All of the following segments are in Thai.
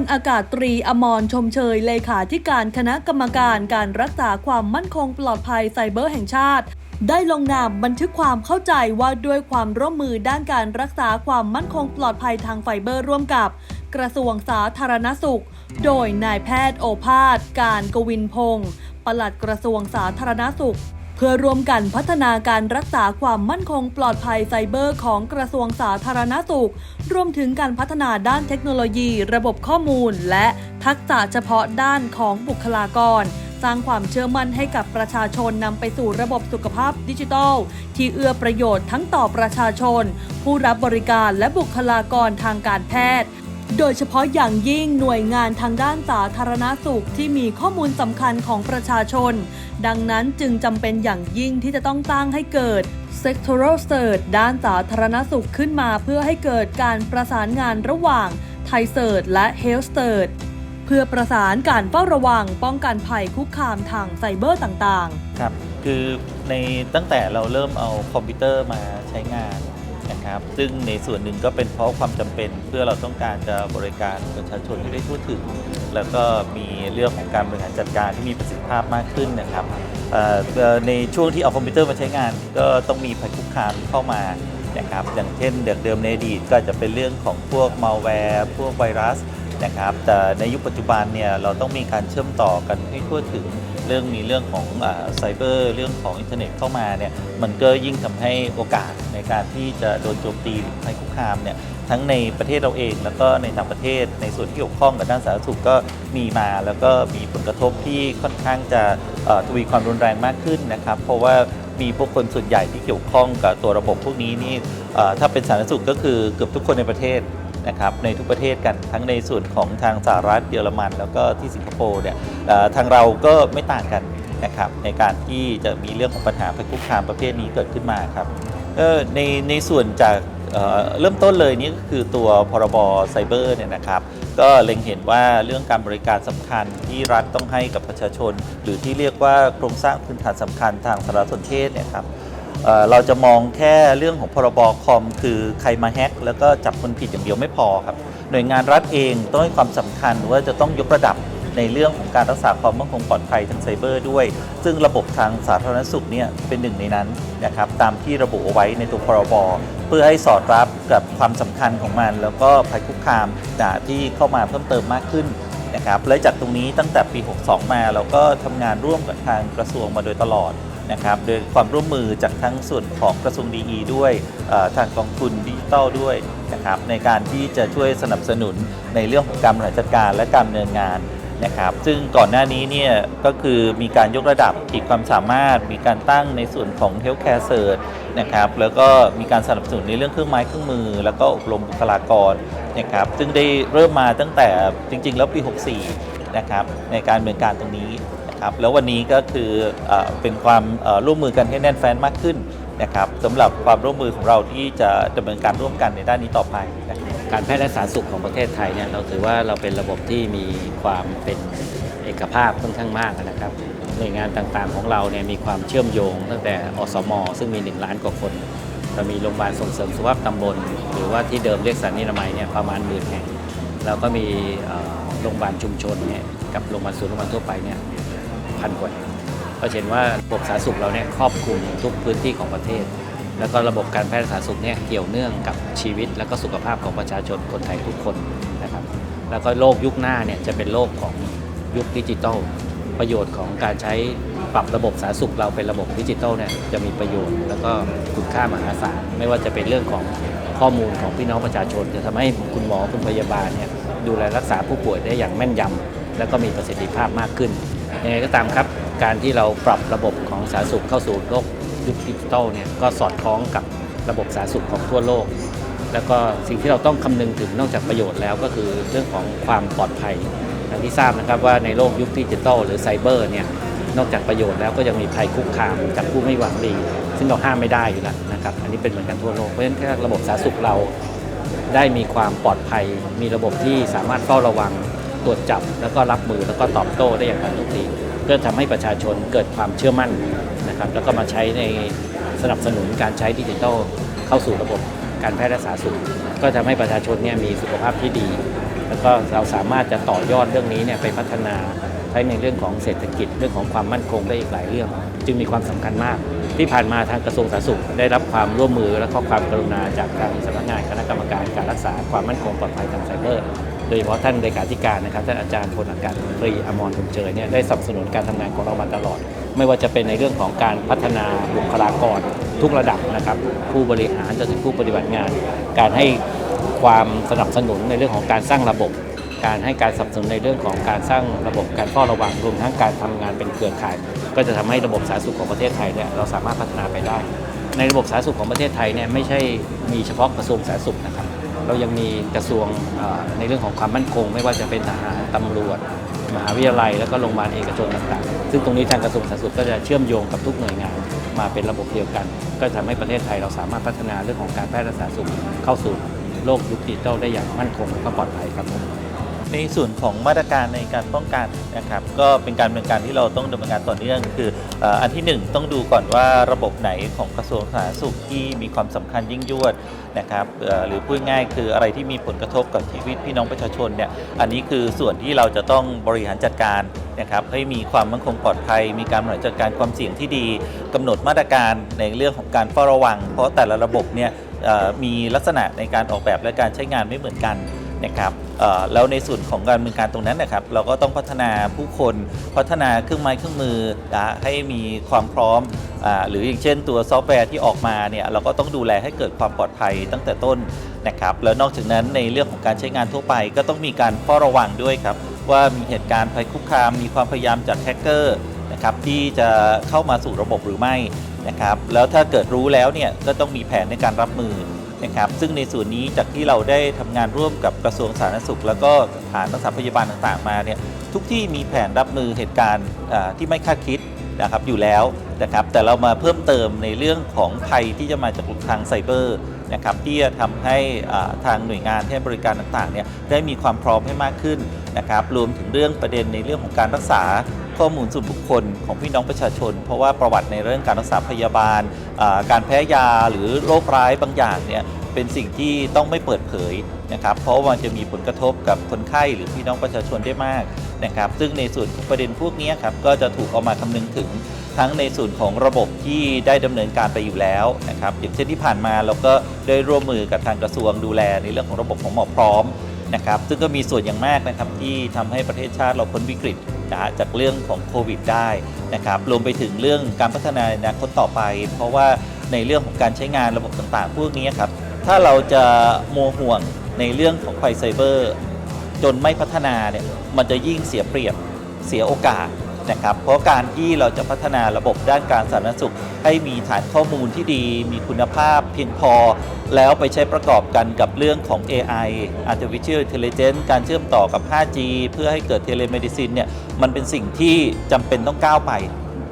ลอากาศตรีอมรชมเชยเลขาธิการคณะกรรมการการรักษาความมั่นคงปลอดภัยไซเบอร์แห่งชาติ ได้ลงนามบันทึกความเข้าใจว่าด้วยความร่วมมือด้านการรักษาความมั่นคงปลอดภัยทางไฟเบอร์ร่วมกับ กระทรวงสาธารณสุข โดยนายแพทย์โอภาส การกวินพงศ์ปลัดกระทรวงสาธารณสุข เพื่อร่วมกันพัฒนาการรักษาความมั่นคงปลอดภัยไซเบอร์ของกระทรวงสาธารณสุข รวมถึงการพัฒนาด้านเทคโนโลยี ระบบข้อมูล และทักษะเฉพาะด้านของบุคลากรสร้างความเชื่อมั่นให้กับประชาชนนำไปสู่ระบบสุขภาพดิจิทัล ที่เอื้อประโยชน์ทั้งต่อประชาชน ผู้รับบริการและบุคลากรทางการแพทย์ โดยเฉพาะอย่างยิ่งหน่วยงานทางด้านสาธารณสุขที่มีข้อมูลสำคัญของประชาชน ดังนั้นจึงจำเป็นอย่างยิ่งที่จะต้องตั้งให้เกิด Sectoral Search ด้านสาธารณสุขขึ้นมาเพื่อให้เกิดการประสานงานระหว่าง Thai Search และ Health Search เพื่อประสานการเฝ้าระวังป้องกันภัยคุกคามทางไซเบอร์ต่างๆ ครับ คือในตั้งแต่เราเริ่มเอาคอมพิวเตอร์มาใช้งาน นะครับ ซึ่งในส่วนหนึ่งก็เป็นเพราะความจำเป็น เพื่อเราต้องการจะบริการประชาชนให้ได้ทั่วถึง แล้วก็มีเรื่องของการบริหารจัดการที่มีประสิทธิภาพมากขึ้นนะครับในช่วงที่เอาคอมพิวเตอร์มาใช้งาน ก็ต้องมีภัยคุกคามเข้ามานะครับอย่างเช่นเดิมในอดีตก็จจะเป็นเรื่องของพวกมัลแวร์พวกไวรัสนะครับแต่ในยุคปัจจุบันเนี่ยเราต้องมีการเชื่อมต่อกันให้ทั่วถึง เรื่องมีเรื่องของไซเบอร์เรื่องของอินเทอร์เน็ตเข้ามาเนี่ยมันก็ยิ่งทำให้โอกาสในการที่จะโดนโจมตีหรือภัยคุกคามเนี่ยทั้งในประเทศเราเอง แล้วก็ในต่างประเทศในส่วนที่เกี่ยวข้องกับด้านสาธารณสุขก็มีมาแล้วก็มีผลกระทบที่ค่อนข้างจะทวีความรุนแรงมากขึ้นนะครับ เพราะว่ามีพวกคนส่วนใหญ่ที่เกี่ยวข้องกับตัวระบบพวกนี้นี่ถ้าเป็นสาธารณสุขก็คือเกือบทุกคนในประเทศ นะครับในทุกประเทศกันทั้งในส่วนของทางสหรัฐเยอรมัน แล้วก็ที่สิงคโปร์เนี่ยทางเราก็ไม่ต่างกันนะครับในการที่จะมีเรื่องของปัญหาภัยคุกคามประเภทนี้เกิดขึ้นมาครับในในส่วนจากเริ่มต้นเลยนี่ก็คือตัวพรบไซเบอร์เนี่ยนะครับ ก็เล็งเห็นว่าเรื่องการบริการสำคัญที่รัฐต้องให้กับประชาชน หรือที่เรียกว่าโครงสร้างพื้นฐานสำคัญทางสารสนเทศเนี่ยครับ เเราจะมองแค่เรื่องของพรบคอม คือใครมาแฮ็กแล้วก็จับคนผิดอย่างเดียวไม่พอครับ หน่วยงานรัฐเองต้องให้ความสำคัญว่าจะต้องยกระดับในเรื่องของการรักษาความมั่นคงปลอดภัยทางไซเบอร์ด้วย ซึ่งระบบทางสาธารณสุขเนี่ยเป็นหนึ่งในนั้นนะครับตามที่ระบุเอาไว้ในตัวพรบเพื่อให้สอดรับกับความสำคัญของมัน แล้วก็ภัยคุกคามที่เข้ามาเพิ่มเติมมากขึ้นนะครับและจากตรงนี้ตั้งแต่ปี 62 มาเราก็ทำงานร่วมกับทางกระทรวงมาโดยตลอด นะครับโดยความร่วมมือจากทั้งส่วนของกระทรวงดีด้วยทางกองทุนดิจิทัลด้วยนะครับในการที่จะช่วยสนับสนุนในเรื่องของการบริหารจัดการและการดำเนินงานนะครับซึ่งก่อนหน้านี้เนี่ยก็คือมีการยกระดับขีดความสามารถ มีการตั้งในส่วนของ Healthcare s e a r c นะครับแล้วก็มีการสนับสนุนในเรื่องเครื่องไม้เครื่องมือ แล้วก็อบรมบุคลากรนะครับซึ่งได้เริ่มมาตั้งแต่จริง ๆ แล้วปี 64นะครับในการดำเนินการตรงนี้ ครับแล้ววันนี้ก็คือเอเป็นความร่วมมือกันให้แน่นแฟ้นมากขึ้นนะครับสำหรับความร่วมมือของเราที่จะดำเนินการร่วมกันในด้านนี้ต่อไปนะครับการแพทย์และสาธารณสุขของประเทศไทยเนี่ยเราถือว่าเราเป็นระบบที่มีความเป็นเอกภาพค่อนข้างมากนะครับหน่วยงานต่างๆของเราเนี่ยมีความเชื่อมโยง ตั้งแต่อสม ซึ่งมี 1 ล้านกว่าคนเรามีโรงพยาบาลส่งเสริมสุขภาพตำบล หรือว่าที่เดิมเรียกสถานีอนามัยเนี่ยประมาณหมื่นแห่งแล้วก็มีโรงพยาบาลชุมชนเนี่ยกับโรงพยาบาลศูนย์โรงพยาบาลทั่วไปเนี่ย พันกว่าแห่งก็เห็นว่าระบบสาธารณสุขเราเนี่ยครอบคลุมทุกพื้นที่ของประเทศ แล้วก็ระบบการแพทย์สาธารณสุขเนี่ยเกี่ยวเนื่องกับชีวิต และก็สุขภาพของประชาชนคนไทยทุกคนนะครับ แล้วก็โลกยุคหน้าเนี่ยจะเป็นโลกของยุคดิจิทัล ประโยชน์ของการใช้ปรับระบบสาธารณสุขเราเป็นระบบดิจิทัลเนี่ยจะมีประโยชน์ แล้วก็คุณค่ามหาศาลไม่ว่าจะเป็นเรื่องของข้อมูลของพี่น้องประชาชน จะทำให้คุณหมอคุณพยาบาลเนี่ยดูแลรักษาผู้ป่วยได้อย่างแม่นยำแล้วก็มีประสิทธิภาพมากขึ้น ยังไงก็ตามครับ การที่เราปรับระบบของสาธารณสุขเข้าสู่โลกยุคดิจิทัลเนี่ยก็สอดคล้องกับระบบสาธารณสุขของทั่วโลก แล้วก็สิ่งที่เราต้องคำนึงถึงนอกจากประโยชน์แล้วก็คือเรื่องของความปลอดภัยอย่างที่ทราบนะครับว่าในโลกยุคดิจิทัลหรือไซเบอร์เนี่ยนอกจากประโยชน์แล้วก็ยังมีภัยคุกคามจากผู้ไม่หวังดี ซึ่งเราห้ามไม่ได้อยู่แล้วนะครับอันนี้เป็นเหมือนกันทั่วโลกเพราะฉะนั้นถ้าระบบสาธารณสุขเราได้มีความปลอดภัย มีระบบที่สามารถเฝ้าระวัง รวจจับ แล้วก็รับมือแล้วก็ตอบโต้ได้อย่างทันท่วงทีเพื่อทำให้ประชาชนเกิดความเชื่อมั่นนะครับแล้วก็มาใช้ในสนับสนุนการใช้ดิจิทัลเข้าสู่ระบบการแพทย์และสาธารณสุข ก็ทำให้ประชาชนเนี่ยมีสุขภาพที่ดี แล้วก็เราสามารถจะต่อยอดเรื่องนี้เนี่ยไปพัฒนาทั้ในเรื่องของเศรษฐกิจเรื่องของความมั่นคงได้อีกหลายเรื่อง จึงมีความสำคัญมาก ที่ผ่านมาทางกระทรวงสาธารณสุข ได้รับความร่วมมือและก็ความกรุณาจากทางสำนักงานคณะกรรมการการรักษาความมั่นคงปลอดภัยทางไซเบอร์ โดยเฉพาะท่านเลขาธิการนะครับท่านอาจารย์พลอากาศตรีอมรทุมเจยเนี่ยได้สนับสนุนการทำงานของเรามาตลอด ไม่ว่าจะเป็นในเรื่องของการพัฒนาบุคลากรทุกระดับนะครับ ผู้บริหารจนถึงผู้ปฏิบัติงาน การให้ความสนับสนุนในเรื่องของการสร้างระบบ การให้การสนับสนุนในเรื่องของการสร้างระบบการเฝ้าระวังรวมทั้งการทำงานเป็นเครือข่าย ก็จะทำให้ระบบสาธารณสุขของประเทศไทยเนี่ยเราสามารถพัฒนาไปได้ ในระบบสาธารณสุขของประเทศไทยเนี่ยไม่ใช่มีเฉพาะกระทรวงสาธารณสุขนะครับ เรายังมีกระทรวงในเรื่องของความมั่นคง ไม่ว่าจะเป็นทหารตำรวจ มหาวิทยาลัย แล้วก็โรงพยาบาลเอกชนต่างๆ ซึ่งตรงนี้ทางกระทรวงสาธารณสุขก็จะเชื่อมโยงกับทุกหน่วยงานมาเป็นระบบเดียวกัน ก็ทำให้ประเทศไทยเราสามารถพัฒนาเรื่องของการแพทย์และสาธารณสุขเข้าสู่โลกยุคดิจิทัลได้อย่างมั่นคงและปลอดภัยครับผม ในส่วนของมาตรการในการป้องกันนะครับก็เป็นการดำเนินการที่เราต้องดำเนินการต่อเนื่องคืออันที่หนึ่งต้องดูก่อนว่าระบบไหนของกระทรวงสาธารณสุขที่มีความสำคัญยิ่งยวดนะครับหรือพูดง่ายคืออะไรที่มีผลกระทบกับชีวิตพี่น้องประชาชนเนี่ยอันนี้คือส่วนที่เราจะต้องบริหารจัดการนะครับให้มีความมั่นคงปลอดภัย มีการบริหารจัดการความเสี่ยงที่ดีกำหนดมาตรการในเรื่องของการเฝ้าระวัง เพราะแต่ละระบบเนี่ยมีลักษณะในการออกแบบและการใช้งานไม่เหมือนกัน นะครับแล้วในส่วนของการดำเนินการตรงนั้นนะครับ เราก็ต้องพัฒนาผู้คนพัฒนาเครื่องไม้เครื่องมือนะให้มีความพร้อมอหรืออย่างเช่นตัวซอฟต์แวร์ที่ออกมาเนี่ยเราก็ต้องดูแลให้เกิดความปลอดภัยตั้งแต่ต้นนะครับ แล้วนอกจากนั้นในเรื่องของการใช้งานทั่วไป ก็ต้องมีการเฝ้าระวังด้วยครับ ว่ามีเหตุการณ์ภัยคุกคาม มีความพยายามจากแฮกเกอร์นะครับที่จะเข้ามาสู่ระบบหรือไม่นะครับ แล้วถ้าเกิดรู้แล้วเนี่ยก็ต้องมีแผนในการรับมือ นะครับซึ่งในส่วนนี้จากที่เราได้ทำงานร่วมกับกระทรวงสาธารณสุข แล้วก็สถานรักษาพยาบาลต่างๆมาเนี่ยทุกที่มีแผนรับมือเหตุการณ์ที่ไม่คาดคิดนะครับอยู่แล้วนะครับแต่เรามาเพิ่มเติมในเรื่องของภัยที่จะมาจากทางไซเบอร์นะครับที่จะทำให้ทางหน่วยงานที่ให้บริการต่างๆเนี่ยได้มีความพร้อมให้มากขึ้นนะครับรวมถึงเรื่องประเด็นในเรื่องของการรักษา ข้อมูลส่วนบุคคลของพี่น้องประชาชน เพราะว่าประวัติในเรื่องการรักษาพยาบาล การแพ้ยาหรือโรคร้ายบางอย่างเนี่ยเป็นสิ่งที่ต้องไม่เปิดเผยนะครับเพราะว่ามันจะมีผลกระทบกับคนไข้หรือพี่น้องประชาชนได้มากนะครับซึ่งในส่วนประเด็นพวกนี้ครับก็จะถูกเอามาคำนึงถึงทั้งในส่วนของระบบที่ได้ดำเนินการไปอยู่แล้วนะครับอย่างเช่นที่ผ่านมาเราก็ได้ร่วมมือกับทางกระทรวงดูแลในเรื่องของระบบของหมอพร้อม นะครับ ซึ่งก็มีส่วนอย่างมากนะครับที่ทำให้ประเทศชาติเราพ้นวิกฤตนะจากเรื่องของโควิดได้นะครับรวมไปถึงเรื่องการพัฒนาในอนาคตต่อไป เพราะว่าในเรื่องของการใช้งานระบบต่างๆ พวกนี้ครับถ้าเราจะมัวห่วงในเรื่องของไฟไซเบอร์ จนไม่พัฒนาเนี่ยมันจะยิ่งเสียเปรียบเสียโอกาส นะครับ เพราะการที่เราจะพัฒนาระบบด้านการสาธารณสุข ให้มีฐานข้อมูลที่ดี มีคุณภาพเพียงพอ แล้วไปใช้ประกอบกันกับเรื่องของ AI Artificial Intelligence การเชื่อมต่อกับ 5G เพื่อให้เกิด Telemedicine เนี่ยมันเป็นสิ่งที่จำเป็นต้องก้าวไป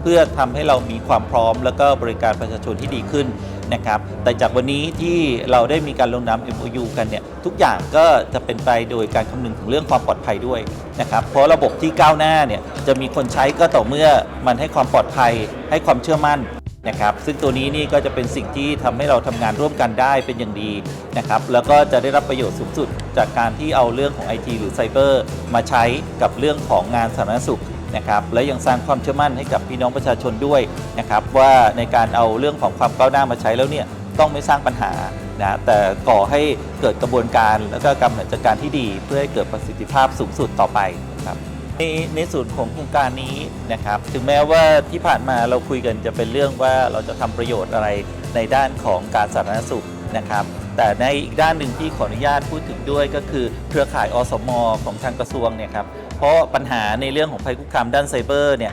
เพื่อทำให้เรามีความพร้อม แล้วก็บริการประชาชนที่ดีขึ้น นะครับ แต่จากวันนี้ที่เราได้มีการลงนาม MOU กันเนี่ยทุกอย่างก็จะเป็นไปโดยการคำนึงถึงเรื่องความปลอดภัยด้วยนะครับ เพราะระบบที่ก้าวหน้าเนี่ยจะมีคนใช้ก็ต่อเมื่อมันให้ความปลอดภัย ให้ความเชื่อมั่นนะครับ ซึ่งตัวนี้นี่ก็จะเป็นสิ่งที่ทำให้เราทำงานร่วมกันได้เป็นอย่างดีนะครับ แล้วก็จะได้รับประโยชน์สูงสุดจากการที่เอาเรื่องของ IT หรือไซเบอร์มาใช้กับเรื่องของงานสาธารณสุข นะครับและยังสร้างความเชื่อมั่นให้กับพี่น้องประชาชนด้วยนะครับว่าในการเอาเรื่องของความก้าวหน้ามาใช้แล้วเนี่ยต้องไม่สร้างปัญหานะแต่ก่อให้เกิดกระบวนการแล้วก็การบริหารจัดการที่ดีเพื่อให้เกิดประสิทธิภาพสูงสุดต่อไปครับในในส่วนของโครงการนี้นะครับถึงแม้ว่าที่ผ่านมาเราคุยกันจะเป็นเรื่องว่าเราจะทำประโยชน์อะไรในด้านของการสาธารณสุขนะครับแต่ในอีกด้านหนึ่งที่ขออนุญาตพูดถึงด้วยก็คือเครือข่ายอสมของทางกระทรวงเนี่ยครับ เพราะปัญหาในเรื่องของภัยคุกคามด้านไซเบอร์เนี่ย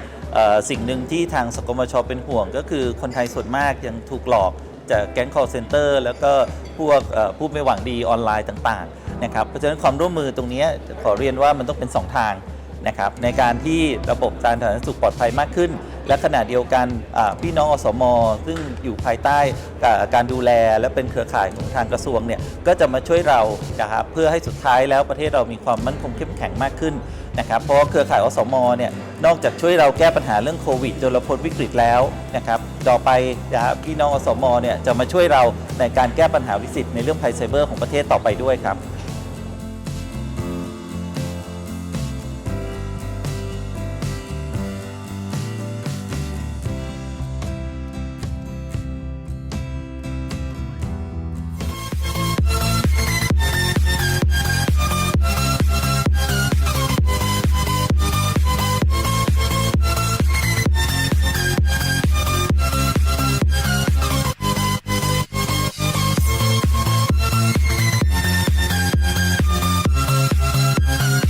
สิ่งหนึ่งที่ทางสกมชเป็นห่วง ก็คือคนไทยส่วนมากยังถูกหลอกจากแก๊ง call center แล้วก็พวกผู้ไม่หวังดีออนไลน์ต่างๆนะครับเพราะฉะนั้นความร่วมมือตรงนี้ขอเรียนว่ามันต้องเป็น 2 ทางนะครับในการที่ระบบการสาธารณสุขปลอดภัยมากขึ้น และขณะเดียวกันพี่น้องอสม ซึ่งอยู่ภายใต้การดูแลและเป็นเครือข่ายของทางกระทรวงเนี่ยก็จะมาช่วยเรานะครับเพื่อให้สุดท้ายแล้วประเทศเรามีความมั่นคงเข้มแข็งมากขึ้นนะครับเพราะเครือข่ายอสมเนี่ยนอกจากช่วยเราแก้ปัญหาเรื่องโควิดจนเราพ้นวิกฤตแล้วนะครับต่อไปนะครับพี่น้องอสมเนี่ยจะมาช่วยเราในการแก้ปัญหาวิกฤตในเรื่องภัยไซเบอร์ของประเทศต่อไปด้วยครับ